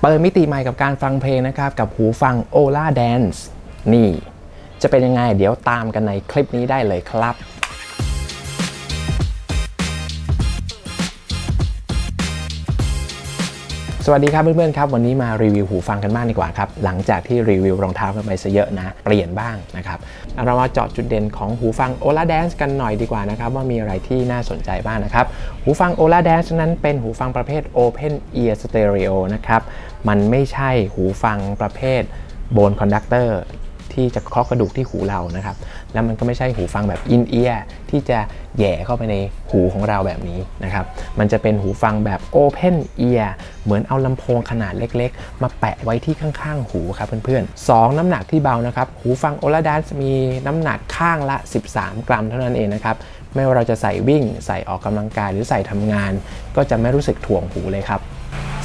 เปิดมิติใหม่กับการฟังเพลงนะครับ กับหูฟัง Ola Dance นี่ จะเป็นยังไงเดี๋ยวตามกันในคลิปนี้ได้เลยครับ สวัสดีครับเพื่อนๆครับวันนี้มารีวิวหูฟังกันบ้างดีกว่าครับหลังจากที่รีวิวรองเท้ากันไปซะเยอะนะ เปลี่ยนบ้างนะครับเรามาเจาะจุดเด่นของหูฟัง Ola Dance กันหน่อยดีกว่านะครับว่ามีอะไรที่น่าสนใจบ้างนะครับหูฟัง Ola Dance นั้นเป็นหูฟังประเภท Open Ear Stereo นะครับมันไม่ใช่หูฟังประเภท Bone Conductor ที่จะเคาะกระดูกที่หูเรานะครับ แล้วมันก็ไม่ใช่หูฟังแบบอินเอียร์ที่จะแย่เข้าไปในหูของเราแบบนี้นะครับ มันจะเป็นหูฟังแบบ Open Ear เหมือนเอาลำโพงขนาดเล็กๆ มาแปะไว้ที่ข้างๆ หูครับเพื่อนๆ 2 น้ำหนักที่เบานะครับ หูฟัง o l a d a n c e มีน้ำหนักข้างละ 13 กรัมเท่านั้นเองนะครับไม่ว่าเราจะใส่วิ่ง ใส่ออกกำลังกายหรือใส่ทำงาน ก็จะไม่รู้สึกถ่วงหูเลยครับ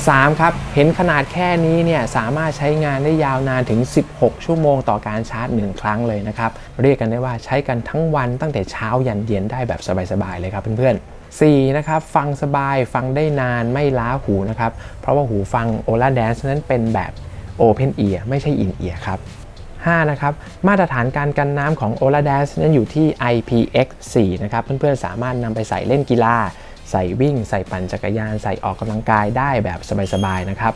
3ครับเห็นขนาดแค่นี้เนี่ยสามารถใช้งานได้ยาวนานถึง 16 ชั่วโมงต่อการชาร์จ 1 ครั้งเลยนะครับเรียกกันได้ว่าใช้กันทั้งวันตั้งแต่เช้ายันเย็นได้แบบสบายๆเลยครับเพื่อนๆ 4. นะครับฟังสบายฟังได้นานไม่ล้าหูนะครับเพราะว่าหูฟัง Ola Dance นั้นเป็นแบบ Open Ear ไม่ใช่ In Ear ครับ 5 นะครับมาตรฐานการกันน้ำของ Ola Dance นั้นอยู่ที่ IPX4 นะครับเพื่อนๆสามารถนำไปใส่เล่นกีฬา ใส่วิ่ง ใส่ปั่นจักรยาน ใส่ออกกำลังกายได้แบบสบายๆนะครับ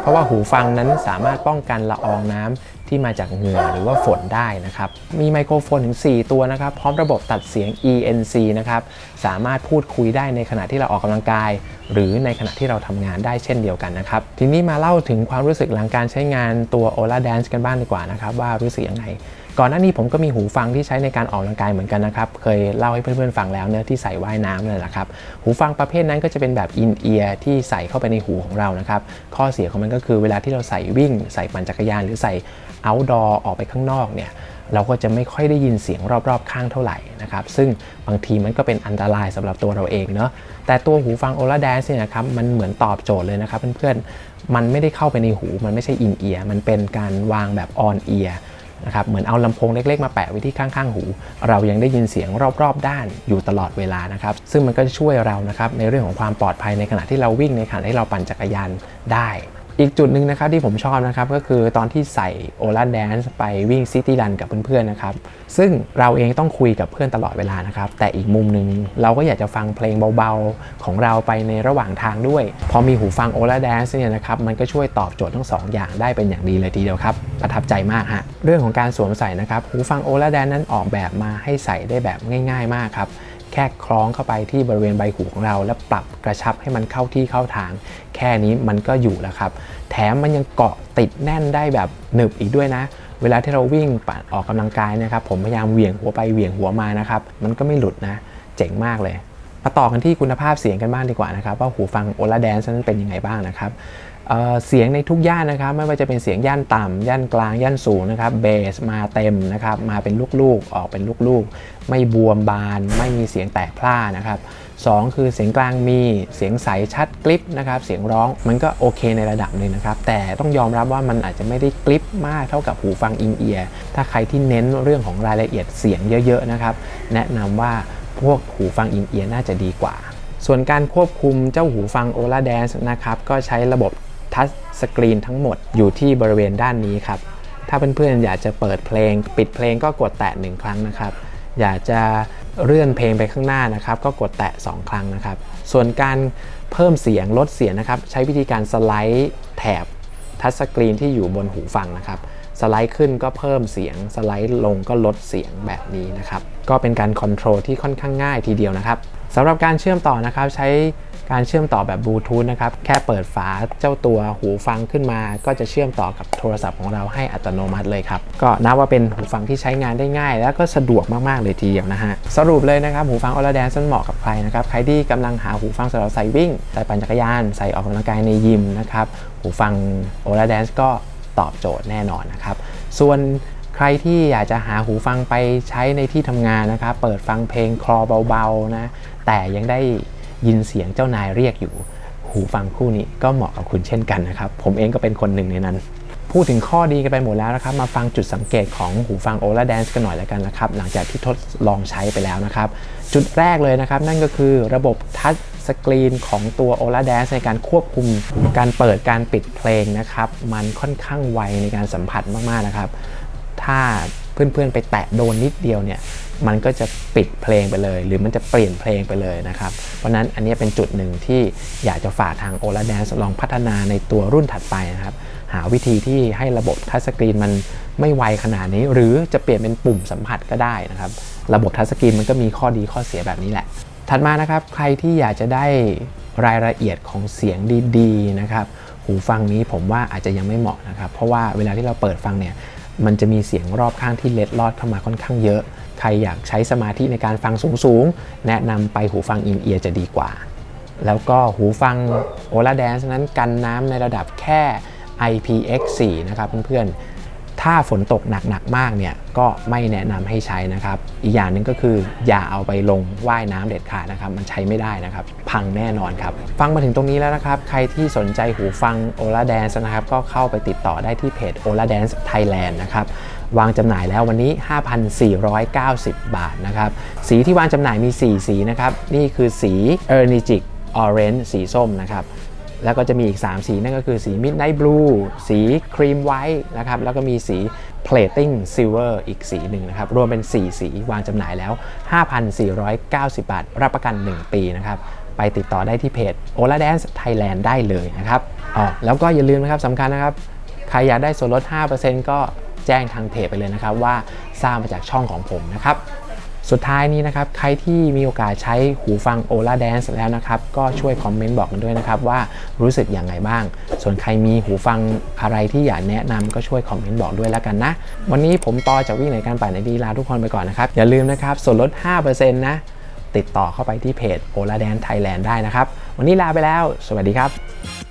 เพราะว่าหูฟังนั้นสามารถป้องกันละอองน้ำที่มาจากเหงื่อหรือว่าฝนได้นะครับ มีไมโครโฟนถึง 4 ตัวนะครับ พร้อมระบบตัดเสียง ENC นะครับ สามารถพูดคุยได้ในขณะที่เราออกกำลังกาย หรือในขณะที่เราทำงานได้เช่นเดียวกันนะครับ ทีนี้มาเล่าถึงความรู้สึกหลังการใช้งานตัว Ola Dance กันบ้างดีกว่านะครับ ว่ารู้สึกยังไงก่อนหน้านี้ผมก็มีหูฟังที่ใช้ในการออกกำลังกายเหมือนกันนะครับ เคยเล่าให้เพื่อนๆฟังแล้วเนื้อที่ใส่ว่ายน้ำนั่นแหละครับ หูฟังประเภทนั้นก็จะเป็นแบบอินเอียร์ที่ใส่เข้าไปในหูของเรานะครับ ข้อเสียของมันก็คือเวลาที่เราใส่วิ่ง ใส่ปั่นจักรยาน หรือใส่ outdoor ออกไปข้างนอกเนี่ยเราก็จะไม่ค่อยได้ยินเสียงรอบๆ ข้างเท่าไหร่นะครับ ซึ่งบางทีมันก็เป็นอันตรายสำหรับตัวเราเองเนาะ แต่ตัวหูฟัง Ola Dance เนี่ยนะครับ มันเหมือนตอบโจทย์เลยนะครับเพื่อนๆ มันไม่ได้เข้าไปในหู มันไม่ใช่อินเอียร์ มันเป็นการวางแบบออนเอียร์ นะครับเหมือนเอาลำโพงเล็กๆมาแปะไว้ที่ข้างๆหู เรายังได้ยินเสียงรอบๆ ด้านอยู่ตลอดเวลานะครับซึ่งมันก็จะช่วยเรานะครับในเรื่องของความปลอดภัยในขณะที่เราวิ่งในขณะที่เราปั่นจักรยานได้ อีกจุดหนึ่งนะครับที่ผมชอบนะครับก็คือตอนที่ใส่ Ola Dance ไปวิ่งซิตี้รันกับเพื่อนๆนะครับ ซึ่งเราเองต้องคุยกับเพื่อนตลอดเวลานะครับ แต่อีกมุมหนึ่งเราก็อยากจะฟังเพลงเบาๆ ของเราไปในระหว่างทางด้วย พอมีหูฟัง Ola Dance เนี่ยนะครับ มันก็ช่วยตอบโจทย์ทั้งสองอย่างได้เป็นอย่างดีเลยทีเดียวครับ ประทับใจมากฮะเรื่องของการสวมใส่นะครับหูฟัง Ola Dance นั้นออกแบบมาให้ใส่ได้แบบง่าย ๆ มากครับ แค่คล้องเข้าไปที่บริเวณใบหูของเรา แล้วปรับกระชับให้มันเข้าที่เข้าทาง แค่นี้มันก็อยู่แล้วครับ แถมมันยังเกาะติดแน่นได้แบบหนึบอีกด้วยนะ เวลาที่เราวิ่งปั่นออกกำลังกายนะครับ ผมพยายามเหวี่ยงหัวไปเหวี่ยงหัวมานะครับมันก็ไม่หลุดนะ เจ๋งมากเลยมาต่อกันที่คุณภาพเสียงกันบ้างดีกว่านะครับ ว่าหูฟัง Ola Dance นั้นเป็นยังไงบ้างนะครับ เสียงในทุกย่านนะครับ ไม่ว่าจะเป็นเสียงย่านต่ำย่านกลางย่านสูงนะครับเบสมาเต็มนะครับ มาเป็นลูกๆ ออกเป็นลูกๆ ไม่บวมบาน ไม่มีเสียงแตกพร่านะครับสองคือเสียงกลางมีเสียงใสชัดกริบนะครับ เสียงร้องมันก็โอเคในระดับหนึ่งนะครับ แต่ต้องยอมรับว่ามันอาจจะไม่ได้กริบมากเท่ากับหูฟังอินเอียร์ถ้าใครที่เน้นเรื่องของรายละเอียดเสียงเยอะๆนะครับ แนะนำว่าพวกหูฟังอินเอียร์น่าจะดีกว่า ส่วนการควบคุมเจ้าหูฟัง Ola Dance นะครับก็ใช้ระบบ ทัชสกรีนทั้งหมดอยู่ที่บริเวณด้านนี้ครับ ถ้าเพื่อนๆอยากจะเปิดเพลง ปิดเพลงก็กดแตะ 1 ครั้งนะครับ อยากจะเลื่อนเพลงไปข้างหน้านะครับ ก็กดแตะ 2 ครั้งนะครับ ส่วนการเพิ่มเสียงลดเสียงนะครับ ใช้วิธีการสไลด์แถบทัชสกรีนที่อยู่บนหูฟังนะครับสไลด์ขึ้นก็เพิ่มเสียง สไลด์ลงก็ลดเสียงแบบนี้นะครับ ก็เป็นการคอนโทรลที่ค่อนข้างง่ายทีเดียวนะครับ สำหรับการเชื่อมต่อนะครับใช้การเชื่อมต่อแบบบลูทูธนะครับแค่เปิดฝาเจ้าตัวหูฟังขึ้นมา ก็จะเชื่อมต่อกับโทรศัพท์ของเราให้อัตโนมัติเลยครับก็นับว่าเป็นหูฟังที่ใช้งานได้ง่าย แล้วก็สะดวกมากๆเลยทีเดียวนะฮะสรุปเลยนะครับหูฟัง Ola Dance เหมาะกับใครนะครับใครที่กำลังหาหูฟังสำหรับใส่วิ่งใส่ปั่นจักรยานใส่ออกกำลังกายในยิมนะครับหูฟัง Ola Dance ก็ตอบโจทย์แน่นอนนะครับส่วนใครที่อยากจะหาหูฟังไปใช้ในที่ทำงานนะครับ เปิดฟังเพลงคลอเบาๆนะ แต่ยังได้ยินเสียงเจ้านายเรียกอยู่ หูฟังคู่นี้ก็เหมาะกับคุณเช่นกันนะครับ ผมเองก็เป็นคนหนึ่งในนั้น พูดถึงข้อดีกันไปหมดแล้วนะครับ มาฟังจุดสังเกตของหูฟัง Ola Dance กันหน่อยแล้วกันนะครับ หลังจากที่ทดลองใช้ไปแล้วนะครับ จุดแรกเลยนะครับ นั่นก็คือระบบทัชสกรีนของตัว Ola Dance ในการควบคุมการเปิดการปิดเพลงนะครับ มันค่อนข้างไวในการสัมผัสมาก ๆ นะครับ ถ้าเพื่อน ๆ ไปแตะโดนนิดเดียวเนี่ย มันก็จะปิดเพลงไปเลย หรือมันจะเปลี่ยนเพลงไปเลยนะครับ เพราะนั้นอันนี้เป็นจุดหนึ่งที่อยากจะฝากทาง Ola Dance ลองพัฒนาในตัวรุ่นถัดไปนะครับ หาวิธีที่ให้ระบบทัชสกรีนมันไม่ไวขนาดนี้ หรือจะเปลี่ยนเป็นปุ่มสัมผัสก็ได้นะครับ ระบบทัชสกรีนมันก็มีข้อดีข้อเสียแบบนี้แหละ ถัดมานะครับใครที่อยากจะได้รายละเอียดของเสียงดีๆนะครับหูฟังนี้ผมว่าอาจจะยังไม่เหมาะนะครับ เพราะว่าเวลาที่เราเปิดฟังเนี่ย มันจะมีเสียงรอบข้างที่เล็ดลอดเข้ามาค่อนข้างเยอะ ใครอยากใช้สมาธิในการฟังสูงๆ แนะนำไปหูฟังอินเอียร์จะดีกว่า แล้วก็หูฟัง Ola Dance นั้นกันน้ำในระดับแค่ IPX4 นะครับเพื่อนๆ ถ้าฝนตกหนักๆมากเนี่ยก็ไม่แนะนำให้ใช้นะครับ อีกอย่างหนึ่งก็คืออย่าเอาไปลงว่ายน้ำเด็ดขาดนะครับ มันใช้ไม่ได้นะครับ พังแน่นอนครับ ฟังมาถึงตรงนี้แล้วนะครับ ใครที่สนใจหูฟัง Ola Dance นะครับ ก็เข้าไปติดต่อได้ที่เพจ Ola Dance Thailand นะครับวางจำหน่ายแล้ววันนี้ 5,490 บาทนะครับ สีที่วางจำหน่ายมี 4 สีนะครับ นี่คือสี e r n i g i c Orange สีส้มนะครับ แล้วก็จะมีอีก 3 สีนั่นก็คือสี Midnight Blue สี Cream White นะครับแล้วก็มีสี Plating Silver อีกสีหนึ่งนะครับ รวมเป็น 4 สีวางจำหน่ายแล้ว 5,490 บาท รับประกัน 1 ปีนะครับ ไปติดต่อได้ที่เพจ Ola Dance Thailand ได้เลยนะครับอ๋อแล้วก็อย่าลืมนะครับสำคัญนะครับ ใครอยากได้ส่วนลด 5%ก็แจ้งทางเพจไปเลยนะครับว่าสร้างมาจากช่องของผมนะครับ สุดท้ายนี้นะครับ ใครที่มีโอกาสใช้หูฟัง Ola Dance แล้วนะครับ ก็ช่วยคอมเมนต์บอกกันด้วยนะครับ ว่ารู้สึกอย่างไรบ้าง ส่วนใครมีหูฟังอะไรที่อยากแนะนำก็ช่วยคอมเมนต์บอกด้วยแล้วกันนะ วันนี้ผมต่อจากวิ่งในการปั่นในดีลาทุกคนไปก่อนนะครับ อย่าลืมนะครับ ส่วนลด 5%นะ ติดต่อเข้าไปที่เพจ Ola Dance Thailand ได้นะครับ วันนี้ลาไปแล้ว สวัสดีครับ